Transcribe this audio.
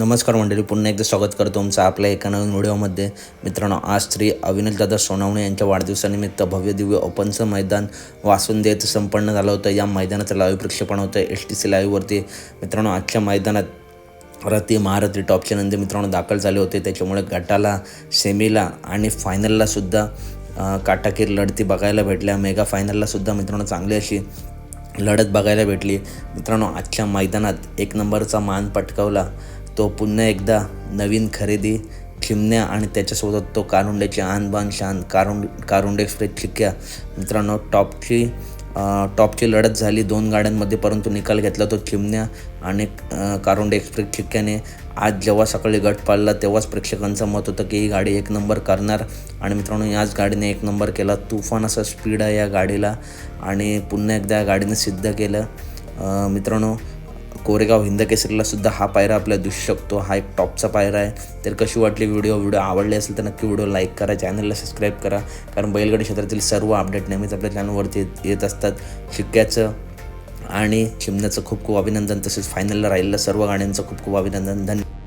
नमस्कार मंडळी पुन्हा एकदा स्वागत करतो तुमचं आपल्या एका नवीन व्हिडिओमध्ये. मित्रांनो आज श्री अविनाशदादा सोनावणे यांच्या वाढदिवसानिमित्त भव्य दिव्य ओपनचं मैदान वासून देत संपन्न झालं होतं. या मैदानाचं लाईव्ह प्रक्षेपण होतं एस टी सी लाईव्हवरती मित्रांनो आजच्या मैदानात रती महारथी टॉपचे नंदी मित्रांनो दाखल झाले होते. त्याच्यामुळे गटाला सेमीला आणि फायनललासुद्धा काटाकीर लढती बघायला भेटल्या. मेगा फायनललासुद्धा मित्रांनो चांगली अशी लढत बघायला भेटली. मित्रांनो आजच्या मैदानात एक नंबरचा मान पटकावला. तो पुन्हा एकदा नवीन खरेदी चिमण्या आणि त्याच्यासोबत तो कारुंड्याची आणबान शान कारुंड कारुंड एक्सप्रेस चिक्क्या मित्रांनो टॉपची टॉपची लढत झाली दोन गाड्यांमध्ये परंतु निकाल घेतला तो चिमण्या आणि कारुंडे एक्सप्रेस चिक्क्याने आज जेव्हा सकाळी गट पाळला तेव्हाच प्रेक्षकांचं मत होतं की ही गाडी एक नंबर करणार. आणि मित्रांनो याच गाडीने एक नंबर केला. तुफान असा स्पीड आहे या गाडीला आणि पुन्हा एकदा या गाडीने सिद्ध केलं. मित्रांनो कोरेगाव हिंद केसरीला सुद्धा हा पायरा आपल्याला दिसू शकतो. हा एक टॉपचा पायरा आहे. तर कशी वाटली व्हिडिओ व्हिडिओ आवडले असेल तर नक्की व्हिडिओ लाईक करा. चॅनलला सबस्क्राईब करा. कारण बैलगाडी क्षेत्रातील सर्व अपडेट नेहमीच आपल्या चॅनलवरती येत- असतात. शिक्क्याचं आणि चिमण्याचं खूप खूप अभिनंदन. तसेच फायनलला राहिलेलं सर्व गाण्यांचं खूप खूप अभिनंदन. धन्यवाद.